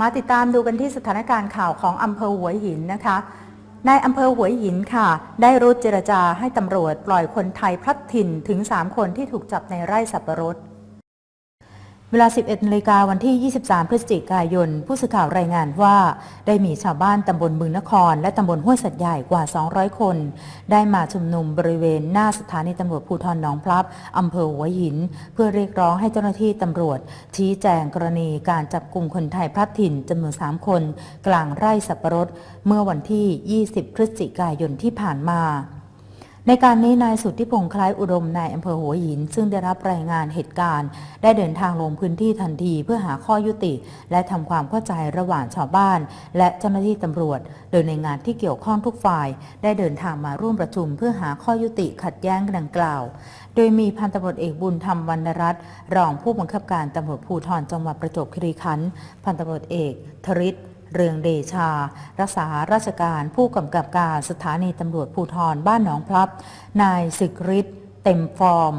มาติดตามดูกันที่สถานการณ์ข่าวของอำเภอหัวหินนะคะในอำเภอหัวหินค่ะ ได้รุดเจรจาให้ตำรวจปล่อยคนไทยพลัดถิ่นถึง 3 คนที่ถูกจับในไร่สับปะรด เวลา 11นาฬิกาวันที่ 23 พฤศจิกายน ผู้สื่อข่าวรายงานว่า ได้มีชาวบ้านตำบลบึงนคร และตำบลห้วยสัตว์ใหญ่กว่า 200 คน ได้มาชุมนุมบริเวณหน้าสถานีตำรวจภูธรหนองพลับอำเภอหัวหิน เพื่อเรียกร้องให้เจ้าหน้าที่ตำรวจ ชี้แจงกรณีการจับกลุ่มคนไทยพลัดถิ่นจำนวน 3 คน กลางไร่สับปะรด เมื่อวันที่ 20 พฤศจิกายนที่ผ่านมา ในการนี้นายสุทธิพงษ์คล้ายอุดมนายอำเภอหัวหิน ซึ่งได้รับรายงานเหตุการณ์ ได้เดินทางลงพื้นที่ทันทีเพื่อหาข้อยุติ และทำความเข้าใจระหว่างชาวบ้าน และเจ้าหน้าที่ตำรวจ โดยในงานที่เกี่ยวข้องทุกฝ่าย ได้เดินทางมาร่วมประชุม เพื่อหาข้อยุติขัดแย้งดังกล่าว โดยมีพันตำรวจเอกบุญธรรมวรรณรัตน์รองผู้บังคับการตำรวจภูธรจังหวัดประจวบคีรีขันธ์พันตำรวจเอกธริศ เรืองเดชา รักษาราชการผู้กำกับการสถานีตำรวจภูธรบ้านหนองพลับ นายศึกฤทธิ์เต็มฟอร์ม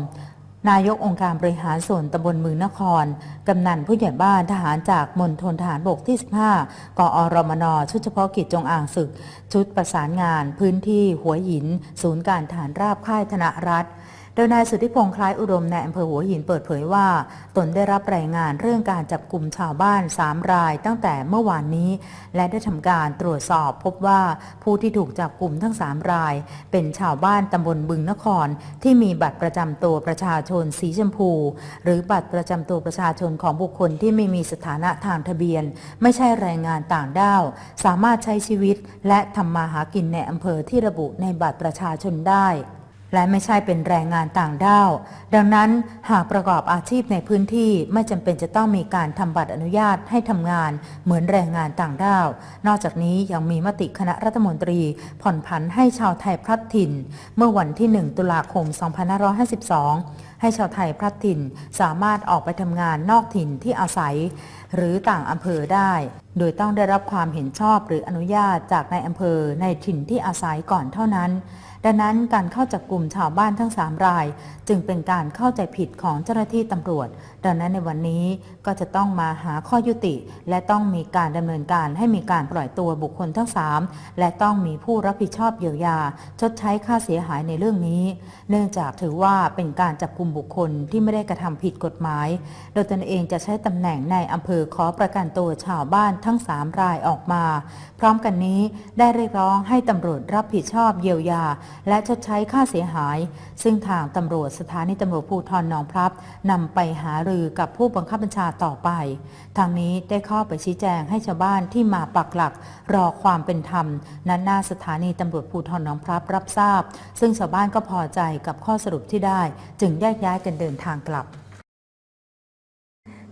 นายกองค์การบริหารส่วนตำบลเมืองนคร กำนันผู้ใหญ่บ้านทหารจากมณฑลทหารบกที่ 15 กอรมน ชุดเฉพาะกิจจงอ่างศึก ชุดประสานงาน พื้นที่หัวหิน ศูนย์การฐานราบค่ายธนรัฐ ดยนายสุทธิพงษ์คล้ายอุดมในอำเภอหัวหินเปิดเผยว่า ตนได้รับรายงานเรื่องการจับกลุ่มชาวบ้าน 3 รายตั้งแต่เมื่อวานนี้ และได้ทำการตรวจสอบพบว่าผู้ที่ถูกจับกลุ่มทั้ง 3 ราย เป็นชาวบ้านตำบลบึงนคร ที่มีบัตรประจำตัวประชาชนสีชมพู หรือบัตรประจำตัวประชาชนของบุคคลที่ไม่มีสถานะทางทะเบียน ไม่ใช่แรงงานต่างด้าว สามารถใช้ชีวิตและทำมาหากินในอำเภอที่ระบุในบัตรประชาชนได้ และไม่ใช่เป็นแรงงานต่างด้าว ดังนั้นหากประกอบอาชีพในพื้นที่ไม่จำเป็นจะต้องมีการทำบัตรอนุญาตให้ทำงานเหมือนแรงงานต่างด้าว นอกจากนี้ยังมีมติคณะรัฐมนตรี ผ่อนผันให้ชาวไทยพลัดถิ่น เมื่อวันที่ 1 ตุลาคม 2552ให้ชาวไทยพลัดถิ่นสามารถออกไปทำงานนอกถิ่นที่อาศัย หรือต่างอำเภอได้ โดยต้องได้รับความเห็นชอบหรืออนุญาตจากในายอำเภอในถิ่นที่อาศัยก่อนเท่านั้น ดังนั้นการเข้าจับกลุ่มชาวบ้านทั้ง 3 ราย จึงเป็นการเข้าใจผิดของเจ้าหน้าที่ตำรวจ ดังนั้นในวันนี้ก็จะต้องมาหาข้อยุติ และต้องมีการดำเนินการให้มีการปล่อยตัวบุคคลทั้ง 3 และต้องมีผู้รับผิดชอบเยียวยา ชดใช้ค่าเสียหายในเรื่องนี้ เนื่องจากถือว่าเป็นการจับกลุ่มบุคคลที่ไม่ได้กระทำผิดกฎหมาย โดยตนเองจะใช้ตำแหน่งในอำเภอขอประกันตัวชาวบ้านทั้ง 3 รายออกมา พร้อมกันนี้ได้เรียกร้องให้ตำรวจรับผิดชอบเยียวยา และชดใช้ค่าเสียหาย ซึ่งทางตำรวจสถานีตำรวจภูธรหนองพลับนำไปหารือกับผู้บังคับบัญชาต่อไป ทางนี้ได้เข้าไปชี้แจงให้ชาวบ้านที่มาปักหลัก รอความเป็นธรรมนั้นหน้าสถานีตำรวจภูธรหนองพลับรับทราบ ซึ่งชาวบ้านก็พอใจกับข้อสรุปที่ได้ จึงแยกย้ายกันเดินทางกลับ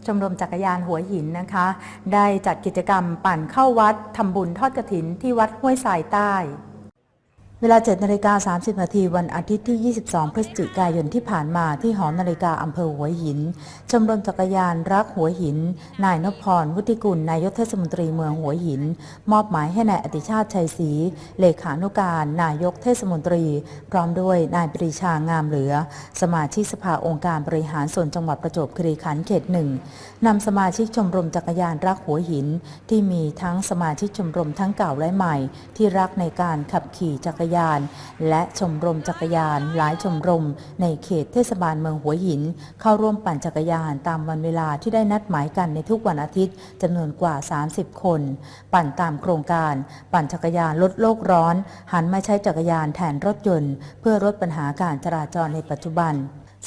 ชมรมจักรยานหัวหินนะคะ ได้จัดกิจกรรมปั่นเข้าวัดทำบุญทอดกระถินที่วัดห้วยทรายใต้ วลา 7 นาฬิกา 30 นาที วันอาทิตย์ที่ 22 พฤศจิกายนที่ผ่านมาที่หอนาฬิกาอำเภอหัวหิน ชมรมจักรยานรักหัวหิน นายนพพร วุฒิกุล นายกเทศมนตรีเมืองหัวหิน มอบหมายให้นายอติชาติชัยศรี เลขานุการ นายกเทศมนตรี พร้อมด้วยนายปรีชางามเหลือ สมาชิกสภาองค์การบริหารส่วนจังหวัดประจวบคีรีขันธ์เขตหนึ่งนำสมาชิกชมรมจักรยานรักหัวหิน ที่มีทั้งสมาชิกชมรมทั้งเก่าและใหม่ ที่รักในการขับขี่จักรยานและชมรมจักรยาน หลายชมรม ในเขตเทศบาลเมืองหัวหิน เข้าร่วมปั่นจักรยานตามวันเวลาที่ได้นัดหมายกันในทุกวันอาทิตย์จำนวนกว่า 30 คน ปั่นตามโครงการ ปั่นจักรยานลดโลกร้อน หันมาใช้จักรยานแทนรถยนต์ เพื่อลดปัญหาการจราจรในปัจจุบัน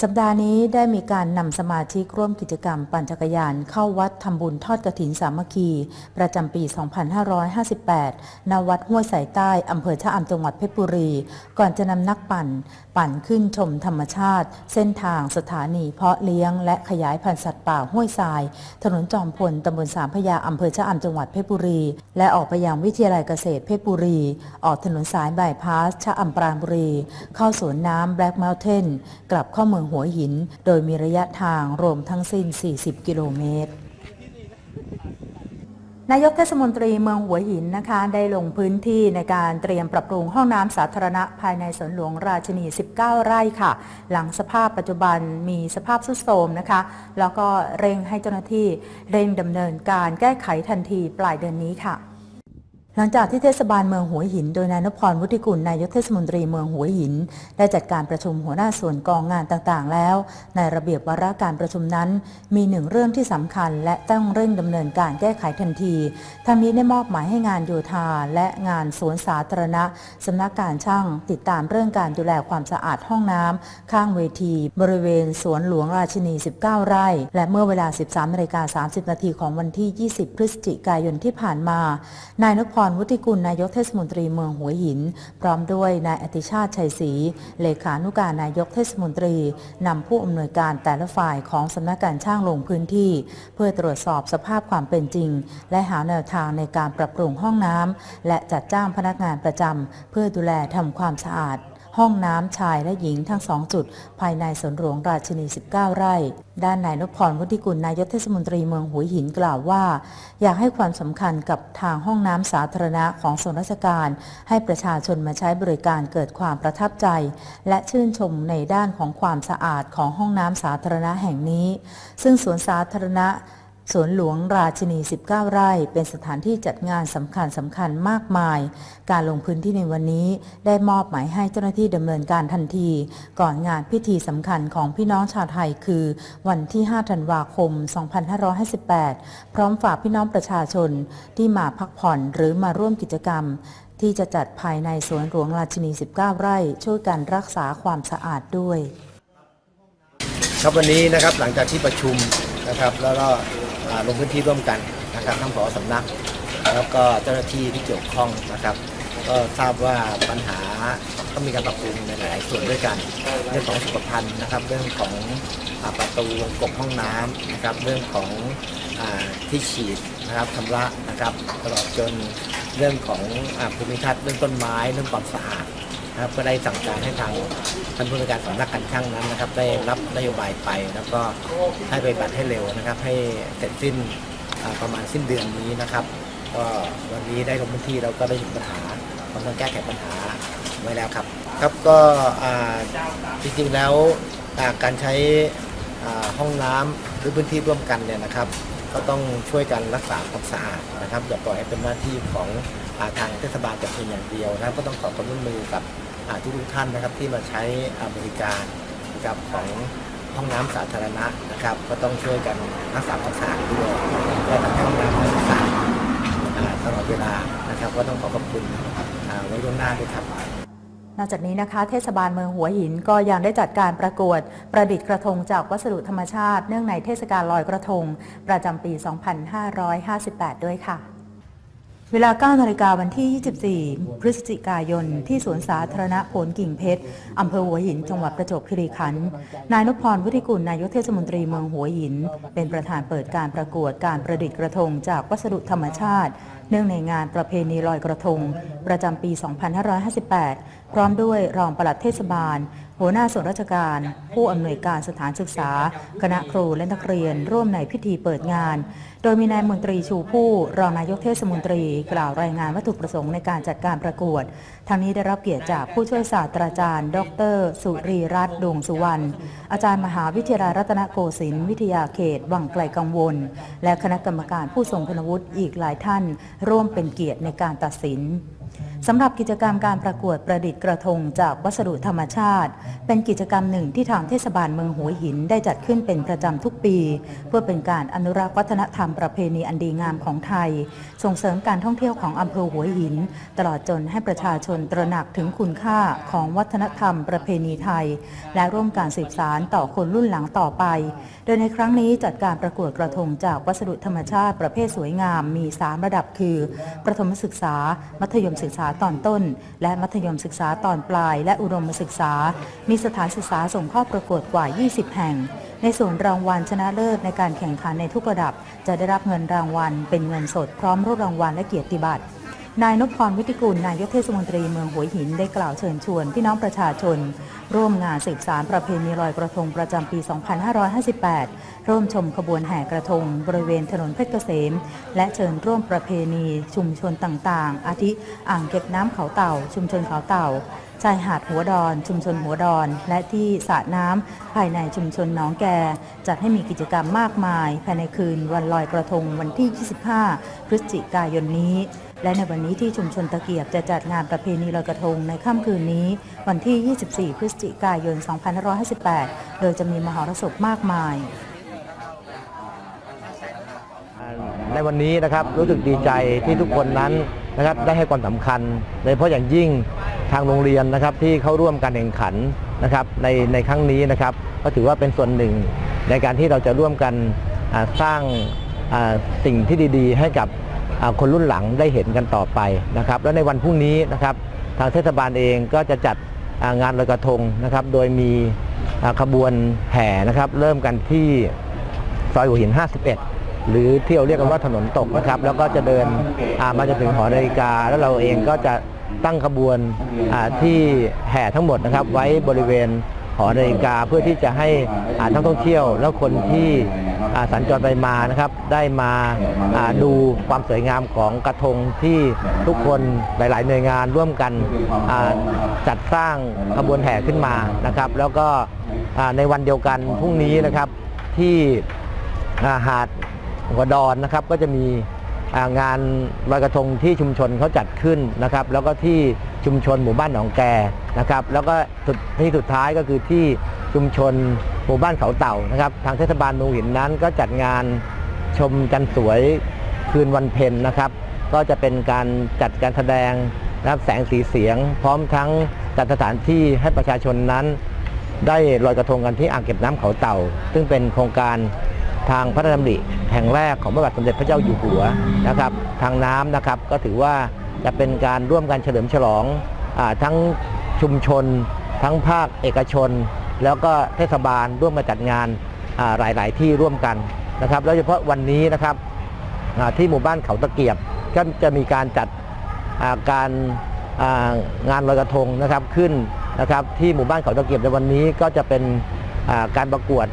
สัปดาห์นี้ได้มีการนำสมาชิกร่วมกิจกรรมปั่นจักรยานเข้าวัดทำบุญทอดกระถินสามัคคี ประจำปี 2558 ณ วัดห้วยสายใต้อำเภอชะอำจังหวัดเพชรบุรี ก่อนจะนำนักปั่น ปั่นขึ้นชมธรรมชาติ เส้นทางสถานีเพาะเลี้ยง และขยายพันธุ์สัตว์ป่าห้วยทราย ถนนจอมพลตำบลสามพยาอำเภอชะอำจังหวัดเพชรบุรี และออกไปยังวิทยาลัยเกษตรเพชรบุรี ออกถนนสายบายพาสชะอำปราณบุรี เข้าสวนน้ำแบล็กเมลเทนกลับเข้าเมืองหัวหิน โดยมีระยะทางรวมทั้งสิ้น 40 กิโลเมตรนายกเทศมนตรีเมืองหัวหินนะคะได้ลงพื้นที่ในการเตรียมปรับปรุงห้องน้ำสาธารณะภายในสวนหลวงราชินี 19 ไร่ค่ะ หลังสภาพปัจจุบันมีสภาพทรุดโทรมนะคะ แล้วก็เร่งให้เจ้าหน้าที่เร่งดำเนินการแก้ไขทันทีปลายเดือนนี้ค่ะ หลังจากที่เทศบาลเมืองหัวหิน โดยนายนพพรวุฒิกุลนายกเทศมนตรีเมืองหัวหิน ได้จัดการประชุมหัวหน้าส่วนกองงานต่างๆ แล้ว ในระเบียบวาระการประชุมนั้น มีหนึ่งเรื่องที่สำคัญ และต้องเร่งดำเนินการแก้ไขทันทีทั้งนี้ได้มอบหมายให้งานโยธาและงานสวนสาธารณะสำนักการช่างติดตามเรื่องการดูแลความสะอาดห้องน้ำข้างเวที บริเวณสวนหลวงราชินี 19 ไร่ และเมื่อเวลา 13นาฬิกา30นาทีของวันที่ 20 พฤศจิกายนที่ผ่านมานายนพพรวุฒิกุลนายกเทศมนตรีเมืองหัวหิน พร้อมด้วยนายอติชาติชัยศรีเลขานุการนายกเทศมนตรีนำผู้อำนวยการแต่ละฝ่ายของสำนักการช่างลงพื้นที่ เพื่อตรวจสอบสภาพความเป็นจริง และหาแนวทางในการปรับปรุงห้องน้ำและจัดจ้างพนักงานประจำเพื่อดูแลทำความสะอาด ห้องน้ำชายและหญิงทั้งสองจุด ภายในสวนหลวงราชินี 19 ไร่ ด้านนายนพพรวุฒิกุลนายกเทศมนตรีเมืองหัวหินกล่าวว่า อยากให้ความสำคัญกับทางห้องน้ำสาธารณะของส่วนราชการ ให้ประชาชนมาใช้บริการเกิดความประทับใจ และชื่นชมในด้านของความสะอาดของห้องน้ำสาธารณะแห่งนี้ ซึ่งสวนสาธารณะ สวนหลวงราชินี 19 ไร่ เป็นสถานที่จัดงานสำคัญสำคัญมากมาย การลงพื้นที่ในวันนี้ได้มอบหมายให้เจ้าหน้าที่ดำเนินการทันที ก่อนงานพิธีสำคัญของพี่น้องชาวไทยคือ วันที่ 5 ธันวาคม 2558 พร้อมฝากพี่น้องประชาชนที่มาพักผ่อนหรือมาร่วมกิจกรรมที่จะจัดภายในสวนหลวงราชินี 19 ไร่ ช่วยกันรักษาความสะอาดด้วย ครับวันนี้นะครับหลังจากที่ประชุมนะครับ แล้วก็ ลงพื้นที่ร่วมกันนะครับทั้งผอสำนัก แล้วก็เจ้าหน้าที่ที่เกี่ยวข้องนะครับ ก็ทราบว่าปัญหาต้องมีการปรับปรุงในหลายส่วนด้วยกัน เรื่องของสุขภัณฑ์นะครับ เรื่องของอประตูวงกบห้องน้ำนะครับ เรื่องของอที่ฉีดนะครับชำระนะครับตลอดจนเรื่องของอภูมิทัศน์เรื่องต้นไม้เรื่องความสะอาด นะครับก็ได้สั่งการให้ทางท่านผู้ในการสำนักการช่างนั้นนะครับ ได้รับนโยบายไปแล้วก็ให้ไปฏิบัติให้เร็วนะครับ ให้เสร็จสิ้นประมาณสิ้นเดือนนี้นะครับ ก็วันนี้ได้ลงพื้นที่เราก็ได้เห็นปัญหาพร้อมทั้งแก้ไขปัญหาไว้แล้วครับ ครับก็จริงๆแล้วาการใช้ห้องน้ำหรือพื้นที่ร่วมกันเนี่ยนะครับ ก็ต้องช่วยกันรักษาความสะอาดนะครับอย่าปล่อยให้เป็นหน้าที่ของอาทางเทศบาลแต่เพียงอย่างเดียวนะก็ต้องขอความร่วมมือกับ ทุกท่านนะครับที่มาใช้อาบริการนะครับของห้องน้ำสาธารณะนะครับ ก็ต้องช่วยกันรักษาความสะอาดด้วยและทำให้ห้องน้ำสะอาดตลอดเวลานะครับก็ต้องขอขอบคุณไว้ล่วงหน้าด้วยครับนอกจากนี้นะคะ เทศบาลเมืองหัวหินก็ยังได้จัดการประกวด ประดิษฐ์กระทงจากวัสดุธรรมชาติ เนื่องในเทศกาลลอยกระทง ประจำปี 2558 ด้วยค่ะ เวลา 9 นาฬิกาวันที่ 24 พฤศจิกายน ที่สวนสาธารณะโผลกิ่งเพชร อำเภอหัวหิน จังหวัดประจวบคีรีขันธ์ นายนพพรวุฒิกุล นายกเทศมนตรีเมืองหัวหิน เป็นประธานเปิดการประกวดการประดิษฐ์กระทงจากวัสดุธรรมชาติ เนื่องในงานประเพณีลอยกระทง ประจำปี 2558 พร้อมด้วยรองปลัดเทศบาล หัวหน้าส่วนราชการ ผู้อำนวยการสถานศึกษา คณะครูและนักเรียน ร่วมในพิธีเปิดงาน โดยมีนายมนตรีชูผู้รองนายกเทศมนตรี กล่าวรายงานวัตถุประสงค์ในการจัดการประกวด ทั้งนี้ได้รับเกียรติจากผู้ช่วยศาสตราจารย์ ดร สุรีรัตน์ดวงสุวรรณอาจารย์มหาวิทยาลัยรัตนโกสินทร์วิทยาเขตวังไกลกังวล และคณะกรรมการผู้ทรงคุณวุฒิอีกหลายท่าน ร่วมเป็นเกียรติในการตัดสิน สำหรับกิจกรรมการประกวดประดิษฐ์กระทงจากวัสดุธรรมชาติ เป็นกิจกรรมหนึ่งที่ทางเทศบาลเมืองหัวหินได้จัดขึ้นเป็นประจำทุกปี เพื่อเป็นการอนุรักษ์วัฒนธรรมประเพณีอันดีงามของไทย ส่งเสริมการท่องเที่ยวของอำเภอหัวหิน ตลอดจนให้ประชาชนตระหนักถึงคุณค่าของวัฒนธรรมประเพณีไทย และร่วมการสืบสานต่อคนรุ่นหลังต่อไป โดยในครั้งนี้จัดการประกวดกระทงจากวัสดุธรรมชาติประเภทสวยงามมี 3 ระดับคือ ประถมศึกษา มัธยมศึกษาตอนต้น และมัธยมศึกษาตอนปลาย และอุดมศึกษา มีสถานศึกษาส่งเข้าประกวดกว่า 20 แห่ง ในส่วนรางวัลชนะเลิศในการแข่งขันในทุกระดับ จะได้รับเงินรางวัลเป็นเงินสดพร้อมรูปรางวัลและเกียรติบัตร นายนพพรวิทิกุลนายกเทศมนตรีเมืองหัวหินได้กล่าวเชิญชวน พี่น้องประชาชน ร่วมงานสืบสารประเพณีลอยกระทงประจำปี 2558 ร่วมชมขบวนแห่กระทง บริเวณถนนเพชรเกษม และเชิญร่วมประเพณีชุมชนต่างๆ อาทิอ่างเก็บน้ำเขาเต่า ชุมชนเขาเต่า ชายหาดหัวดอน ชุมชนหัวดอน และที่สระน้ำภายในชุมชนหนองแก จัดให้มีกิจกรรมมากมาย ภายในคืนวันลอยกระทงวันที่ 25 พฤศจิกายนนี้ และในวันนี้ที่ชุมชนตะเกียบจะจัดงานประเพณีลอยกระทงในค่ำคืนนี้ วันที่ 24 พฤศจิกายน 2558 โดยจะมีมหรสพมากมายในวันนี้นะครับรู้สึกดีใจที่ทุกคนนั้นนะครับได้ให้ความสำคัญโดยเฉพาะอย่างยิ่ง ทางโรงเรียนนะครับที่เข้าร่วมการแข่งขันนะครับในในครั้งนี้นะครับ ก็ถือว่าเป็นส่วนหนึ่งในการที่เราจะร่วมกันสร้างสิ่งที่ดีๆ ให้กับคนรุ่นหลังได้เห็นกันต่อไปนะครับ แล้วในวันพรุ่งนี้นะครับ ทางเทศบาลเองก็จะจัดงานลอยกระทงนะครับ โดยมีขบวนแห่นะครับ เริ่มกันที่ซอยหัวหิน 51หรือที่เราเรียกกันว่าถนนตกนะครับ แล้วก็จะเดินมาจนถึงหอนาฬิกา แล้วเราเองก็จะ ตั้งขบวนอ่าที่แห่ทั้งหมดนะครับ ไว้บริเวณหอนาฬิกาเพื่อที่จะให้อ่านักท่องเที่ยว แล้วคนที่อ่าสัญจรไปมานะครับ ได้มาอ่าดูความสวยงามของกระทงที่ทุกคนหลาย ๆ หน่วยงานร่วมกันอ่าจัดสร้างขบวนแห่ขึ้นมานะครับ แล้วก็อ่าในวันเดียวกันพรุ่งนี้นะครับที่อ่าหาดหัวดอนนะครับก็จะมีอ่า งานลอยกระทงที่ชุมชนเขาจัดขึ้นนะครับ แล้วก็ที่ชุมชนหมู่บ้านหนองแกนะครับ แล้วก็ที่สุดท้ายก็คือที่ชุมชนหมู่บ้านเขาเต่านะครับ ทางเทศบาลเมืองหินนั้นก็จัดงานชมจันทร์สวยคืนวันเพ็ญนะครับ ก็จะเป็นการจัดการแสดงนะครับแสงสีเสียง พร้อมทั้งจัดสถานที่ให้ประชาชนนั้น ได้ลอยกระทงกันที่อ่างเก็บน้ำเขาเต่า ซึ่งเป็นโครงการ ทางพระราชดำริแห่งแรกของพระบาทสมเด็จพระเจ้าอยู่หัวนะครับ ทางน้ำนะครับก็ถือว่าจะเป็นการร่วมกันเฉลิมฉลองอทั้งชุมชน ทั้งภาคเอกชน แล้วก็เทศบาลร่วมมาจัดงานอ่าหลาย ๆ ที่ร่วมกันนะครับแล้วเฉพาะวันนี้นะครับที่หมู่บ้านเขาตะเกียบก็จะมีการจัดาการางานลอยกระทงนะครับขึ้นนะครับที่หมู่บ้านเขาตะเกียบในวันนี้ก็จะเป็นาการประกวด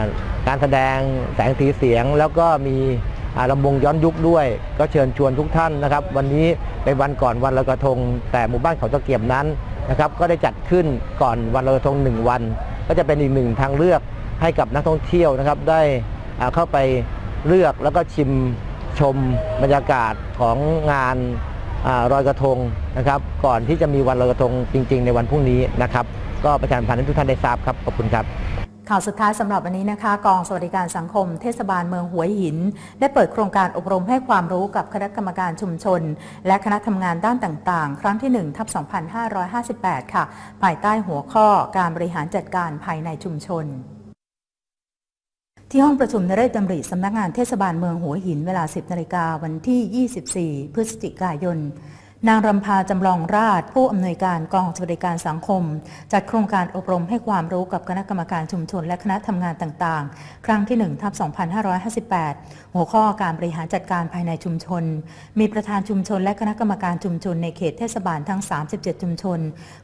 า การแสดงแสงสีเสียง แล้วก็มีลำวงย้อนยุคด้วย ก็เชิญชวนทุกท่านนะครับ วันนี้เป็นวันก่อนวันลอยกระทง แต่หมู่บ้านเขาตะเกียบนั้นนะครับก็ได้จัดขึ้นก่อนวันลอยกระทงหนึ่งวัน ก็จะเป็นอีกหนึ่งทางเลือกให้กับนักท่องเที่ยวนะครับ ได้เข้าไปเลือกแล้วก็ชิมชมบรรยากาศของงานอ่ารอยกระทงนะครับ ก่อนที่จะมีวันลอยกระทงจริง ๆ ในวันพรุ่งนี้นะครับ ก็ประชาสัมพันธ์ให้ทุกท่านได้ทราบครับขอบคุณครับ ข่าวสุดท้ายสำหรับวันนี้นะคะ กองสวัสดิการสังคมเทศบาลเมืองหัวหิน ได้เปิดโครงการอบรมให้ความรู้กับคณะกรรมการชุมชน และคณะทำงานด้านต่างๆ ครั้งที่1ทับ2558 ค่ะ ภายใต้หัวข้อการบริหารจัดการภายในชุมชนที่ห้องประชุมนเรศดำริสำนักงานเทศบาลเมืองหัวหินเวลา 10 นาฬิกาวันที่ 24 พฤศจิกายน นางรำพาจำลองราชผู้อำนวยการกองสวัสดิการสังคม จัดโครงการอบรมให้ความรู้กับคณะกรรมการชุมชนและคณะทำงานต่างๆ ครั้งที่1ทับ2558 หัวข้อการบริหารจัดการภายในชุมชน มีประธานชุมชนและคณะกรรมการชุมชนในเขตเทศบาลทั้ง 37 ชุมชน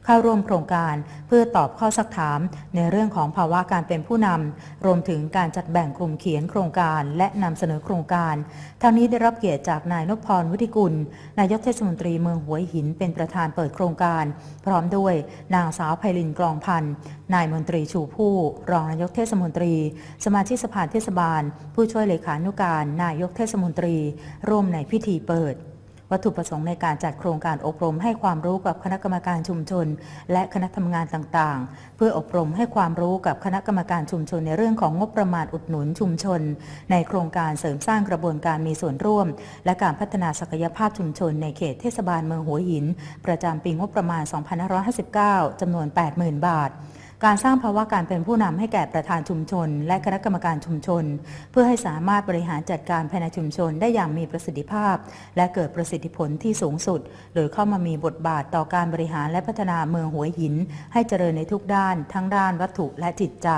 เข้าร่วมโครงการเพื่อตอบข้อสักถามในเรื่องของภาวะการเป็นผู้นำรวมถึงการจัดแบ่งกลุ่มเขียนโครงการและนำเสนอโครงการทั้งนี้ได้รับเกียรติจากนายนพพรวุฒิกุลนายกเทศมนตรีเมืองืองหัวหินเป็นประธานเปิดโครงการ พร้อมด้วยนางสาวไพลินกรองพันธ์นายมนตรีชูผู้ รองนายกเทศมนตรี สมาชิกสภาเทศบาล ผู้ช่วยเลขานุการ นายกเทศมนตรี ร่วมในพิธีเปิด วัตถุประสงค์ในการจัดโครงการอบรมให้ความรู้กับคณะกรรมการชุมชน และคณะทำงานต่างๆ เพื่ออบรมให้ความรู้กับคณะกรรมการชุมชนในเรื่องของงบประมาณอุดหนุนชุมชน ในโครงการเสริมสร้างกระบวนการมีส่วนร่วม และการพัฒนาศักยภาพชุมชน ในเขตเทศบาลเมืองหัวหิน ประจำปีงบประมาณ 2559จำนวน 80,000 บาท การสร้างภาวะการเป็นผู้นำให้แก่ประธานชุมชน และคณะกรรมการชุมชน เพื่อให้สามารถบริหารจัดการภายในชุมชนได้อย่างมีประสิทธิภาพ และเกิดประสิทธิผลที่สูงสุด โดยเข้ามามีบทบาทต่อการบริหารและพัฒนาเมืองหัวหิน ให้เจริญในทุกด้าน ทั้งด้านวัตถุและจิตใจ